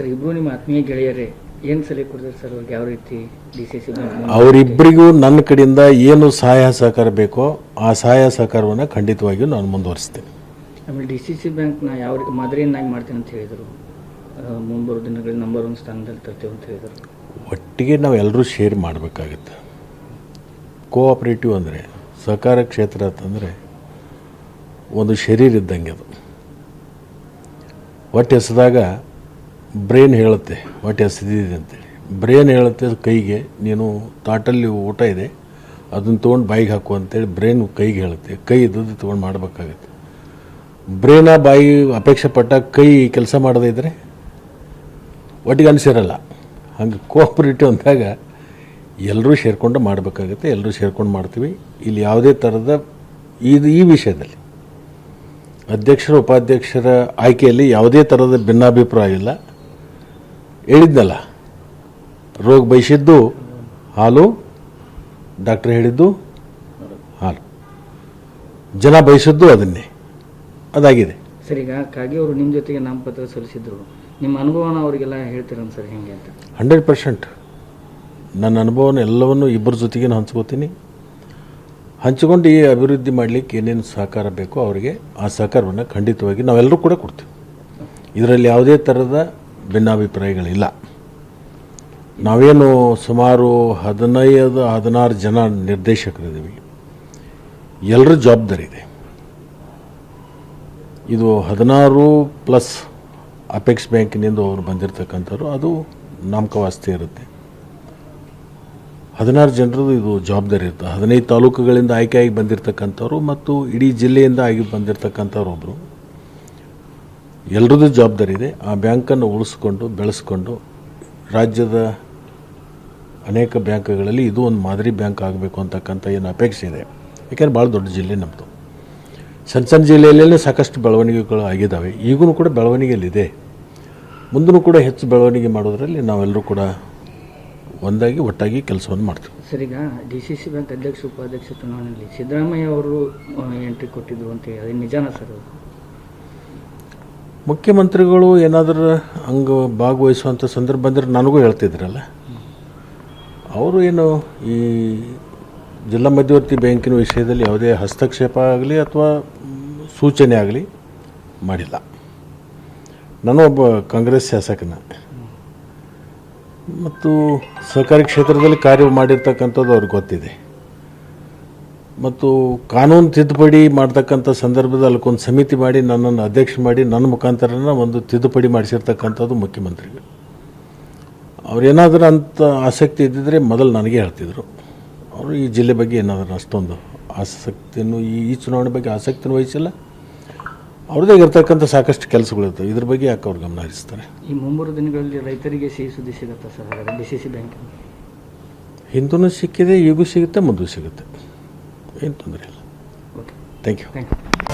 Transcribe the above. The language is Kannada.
ಸರ್ ಇಬ್ರು ನಿಮ್ಮ ಆತ್ಮೀಯ ಗೆಳೆಯರೇ ಏನು ಸಲಹೆ ಕೊಡ್ತಾರೆ ಸರ್ ಅವ್ರಿಗೆ? ಯಾವ ರೀತಿ ಡಿ ಸಿ ಸಿ ಅವರಿಬ್ಬರಿಗೂ ನನ್ನ ಕಡೆಯಿಂದ ಏನು ಸಹಾಯ ಸಹಕಾರ ಬೇಕೋ ಆ ಸಹಾಯ ಸಹಕಾರವನ್ನು ಖಂಡಿತವಾಗಿಯೂ ನಾನು ಮುಂದುವರಿಸ್ತೇನೆ. ಆಮೇಲೆ ಡಿ ಸಿ ಸಿ ಬ್ಯಾಂಕ್ನ ಯಾವ ರೀತಿ ಮಾದರಿಯನ್ನಾಗಿ ಮಾಡ್ತೀನಿ ಅಂತ ಹೇಳಿದರು. ಮುಂಬರುವ ದಿನಗಳಲ್ಲಿ ನಂಬರ್ ಒನ್ ಸ್ಥಾನದಲ್ಲಿ ತರ್ತೇವೆ ಅಂತ ಹೇಳಿದರು. ಒಟ್ಟಿಗೆ ನಾವು ಎಲ್ಲರೂ ಶೇರ್ ಮಾಡಬೇಕಾಗತ್ತೆ. ಕೋಆಪರೇಟಿವ್ ಅಂದರೆ ಸಹಕಾರ ಕ್ಷೇತ್ರ ಅಂತಂದರೆ ಒಂದು ಶರೀರ ಇದ್ದಂಗೆ ಅದು. ಒಟ್ಟು ಎಸೆದಾಗ ಬ್ರೇನ್ ಹೇಳುತ್ತೆ ಹೊಟ್ಟೆ ಇದೆ ಅಂತೇಳಿ. ಬ್ರೈನ್ ಹೇಳುತ್ತೆ ಕೈಗೆ, ನೀನು ತಾಟಲ್ಲಿ ಊಟ ಇದೆ, ಅದನ್ನು ತೊಗೊಂಡು ಬಾಯಿಗೆ ಹಾಕು ಅಂತೇಳಿ ಬ್ರೈನ್ ಕೈಗೆ ಹೇಳುತ್ತೆ. ಕೈ ಇದ್ದದ್ದು ತೊಗೊಂಡು ಮಾಡಬೇಕಾಗತ್ತೆ. ಬ್ರೇನ ಬಾಯಿ ಅಪೇಕ್ಷೆ ಪಟ್ಟ ಕೈ ಕೆಲಸ ಮಾಡದೇ ಇದ್ದರೆ ಒಟ್ಟಿಗೆ ಅನಿಸಿರಲ್ಲ. ಹಂಗೆ ಕೋಆಪ್ರೇಟಿವ್ ಅಂದಾಗ ಎಲ್ಲರೂ ಸೇರಿಕೊಂಡು ಮಾಡಬೇಕಾಗುತ್ತೆ ಎಲ್ಲರೂ ಸೇರ್ಕೊಂಡು ಮಾಡ್ತೀವಿ. ಇಲ್ಲಿ ಯಾವುದೇ ಥರದ ಇದು ಈ ವಿಷಯದಲ್ಲಿ ಅಧ್ಯಕ್ಷರ, ಉಪಾಧ್ಯಕ್ಷರ ಆಯ್ಕೆಯಲ್ಲಿ ಯಾವುದೇ ಥರದ ಭಿನ್ನಾಭಿಪ್ರಾಯ ಇಲ್ಲ. ಹೇಳಿದ್ನಲ್ಲ ರೋಗ ಬಯಸಿದ್ದು ಹಾಲು ಡಾಕ್ಟ್ರ್ ಹೇಳಿದ್ದು ಹಾಲು. ಜನ ಬಯಸಿದ್ದು ಅದನ್ನೇ. ಅದಾಗಿದೆ. ಸರ್ ಈಗ ಹಾಗಾಗಿ ಅವರು ನಿಮ್ಮ ಜೊತೆಗೆ ನಾಮಪತ್ರ ಸಲ್ಲಿಸಿದ್ರು. ನಿಮ್ಮ ಅನುಭವನ ಅವರಿಗೆಲ್ಲ ಹೇಳ್ತೀರಂತ ಸರ್ ಹೆಂಗೆ ಅಂತ? Hundred percent. ನನ್ನ ಅನುಭವನ ಎಲ್ಲವನ್ನು ಇಬ್ಬರ ಜೊತೆಗೆ ಹಂಚ್ಕೋತೀನಿ. ಹಂಚಿಕೊಂಡು ಈ ಅಭಿವೃದ್ಧಿ ಮಾಡಲಿಕ್ಕೆ ಏನೇನು ಸಹಕಾರ ಬೇಕೋ ಅವರಿಗೆ ಆ ಸಹಕಾರವನ್ನು ಖಂಡಿತವಾಗಿ ನಾವೆಲ್ಲರೂ ಕೂಡ ಕೊಡ್ತೀವಿ. ಇದರಲ್ಲಿ ಯಾವುದೇ ಥರದ ಭಿನ್ನಾಭಿಪ್ರಾಯಗಳಿಲ್ಲ. ನಾವೇನು ಸುಮಾರು ಹದಿನೈದು, ಹದಿನಾರು ಜನ ನಿರ್ದೇಶಕರಿದ್ದೀವಿ. ಎಲ್ಲರ ಜವಾಬ್ದಾರಿ ಇದೆ ಇದು ಹದಿನಾರು ಪ್ಲಸ್ ಅಪೆಕ್ಸ್ ಬ್ಯಾಂಕಿನಿಂದ ಅವರು ಬಂದಿರತಕ್ಕಂಥವ್ರು, ಅದು ನಾಮಕವಾಸ್ತಿ ಇರುತ್ತೆ. ಹದಿನಾರು ಜನರದ್ದು ಇದು ಜವಾಬ್ದಾರಿ ಇರುತ್ತೆ. ಹದಿನೈದು ತಾಲೂಕುಗಳಿಂದ ಆಯ್ಕೆಯಾಗಿ ಬಂದಿರತಕ್ಕಂಥವ್ರು ಮತ್ತು ಇಡೀ ಜಿಲ್ಲೆಯಿಂದ ಆಗಿ ಬಂದಿರತಕ್ಕಂಥವ್ರು ಒಬ್ಬರು ಎಲ್ಲರದ್ದು ಜವಾಬ್ದಾರಿ ಇದೆ. ಆ ಬ್ಯಾಂಕನ್ನು ಉಳಿಸ್ಕೊಂಡು, ಬೆಳೆಸ್ಕೊಂಡು ರಾಜ್ಯದ ಅನೇಕ ಬ್ಯಾಂಕ್ಗಳಲ್ಲಿ ಇದು ಒಂದು ಮಾದರಿ ಬ್ಯಾಂಕ್ ಆಗಬೇಕು ಅಂತಕ್ಕಂಥ ಏನು ಅಪೇಕ್ಷೆ ಇದೆ. ಯಾಕೆಂದರೆ ಭಾಳ ದೊಡ್ಡ ಜಿಲ್ಲೆ ನಮ್ಮದು ಸಣ್ಣ ಸಣ್ಣ ಜಿಲ್ಲೆಯಲ್ಲೇ ಸಾಕಷ್ಟು ಬೆಳವಣಿಗೆಗಳು ಆಗಿದ್ದಾವೆ ಈಗೂ ಕೂಡ ಬೆಳವಣಿಗೆಯಲ್ಲಿದೆ. ಮುಂದೂ ಕೂಡ ಹೆಚ್ಚು ಬೆಳವಣಿಗೆ ಮಾಡೋದರಲ್ಲಿ ನಾವೆಲ್ಲರೂ ಕೂಡ ಒಂದಾಗಿ ಒಟ್ಟಾಗಿ ಕೆಲಸವನ್ನು ಮಾಡ್ತೀವಿ. ಸರ್, ಈಗ ಡಿ ಸಿ ಸಿ ಬ್ಯಾಂಕ್ ಅಧ್ಯಕ್ಷ, ಉಪಾಧ್ಯಕ್ಷ ಚುನಾವಣೆಯಲ್ಲಿ ಸಿದ್ದರಾಮಯ್ಯ ಅವರು ಎಂಟ್ರಿ ಕೊಟ್ಟಿದ್ರು ಅಂತ ಹೇಳಿ ನಿಜಾನ ಸರ್ ಮುಖ್ಯಮಂತ್ರಿಗಳು ಏನಾದರೂ ಹಂಗೆ ಭಾಗವಹಿಸುವಂಥ ಸಂದರ್ಭ ಬಂದರೆ ನನಗೂ ಹೇಳ್ತಿದ್ರಲ್ಲ. ಅವರು ಏನು ಈ ಜಿಲ್ಲಾ ಮಧ್ಯವರ್ತಿ ಬ್ಯಾಂಕಿನ ವಿಷಯದಲ್ಲಿ ಯಾವುದೇ ಹಸ್ತಕ್ಷೇಪ ಆಗಲಿ ಅಥವಾ ಸೂಚನೆ ಆಗಲಿ ಮಾಡಿಲ್ಲ. ನಾನು ಒಬ್ಬ ಕಾಂಗ್ರೆಸ್ ಶಾಸಕನ. ಮತ್ತು ಸಹಕಾರಿ ಕ್ಷೇತ್ರದಲ್ಲಿ ಕಾರ್ಯ ಮಾಡಿರ್ತಕ್ಕಂಥದ್ದು ಅವ್ರಿಗೆ ಗೊತ್ತಿದೆ. ಮತ್ತು ಕಾನೂನು ತಿದ್ದುಪಡಿ ಮಾಡ್ತಕ್ಕಂಥ ಸಂದರ್ಭದಲ್ಲಿ ಒಂದು ಸಮಿತಿ ಮಾಡಿ ನನ್ನನ್ನು ಅಧ್ಯಕ್ಷ ಮಾಡಿ ನನ್ನ ಮುಖಾಂತರನ ಒಂದು ತಿದ್ದುಪಡಿ ಮಾಡಿಸಿರ್ತಕ್ಕಂಥದ್ದು ಮುಖ್ಯಮಂತ್ರಿಗಳು. ಅವ್ರೇನಾದರೂ ಅಂತ ಆಸಕ್ತಿ ಇದ್ದಿದ್ರೆ ಮೊದಲು ನನಗೆ ಹೇಳ್ತಿದ್ರು. ಅವರು ಈ ಜಿಲ್ಲೆ ಬಗ್ಗೆ ಏನಾದರೂ ಅಷ್ಟೊಂದು ಆಸಕ್ತಿಯನ್ನು ಈ ಈ ಚುನಾವಣೆ ಬಗ್ಗೆ ಆಸಕ್ತಿನೂ ವಹಿಸಿಲ್ಲ. ಅವ್ರದ್ದೇ ಇರ್ತಕ್ಕಂಥ ಸಾಕಷ್ಟು ಕೆಲಸಗಳಿರ್ತವೆ ಇದ್ರ ಬಗ್ಗೆ ಯಾಕೆ ಅವ್ರು ಗಮನ ಹರಿಸ್ತಾರೆ? ಈ ಮುಂಬರು ದಿನಗಳಲ್ಲಿ ರೈತರಿಗೆ ಸಿಹಿ ಸುದ್ದಿ ಸಿಗುತ್ತಾ sir? D C C bank Hindu ಸಿಕ್ಕಿದೆ ಈಗೂ ಸಿಗುತ್ತೆ ಮುಂದೂ ಸಿಗುತ್ತೆ. ಏನು ತೊಂದರೆ ಇಲ್ಲ. Okay thank you thank you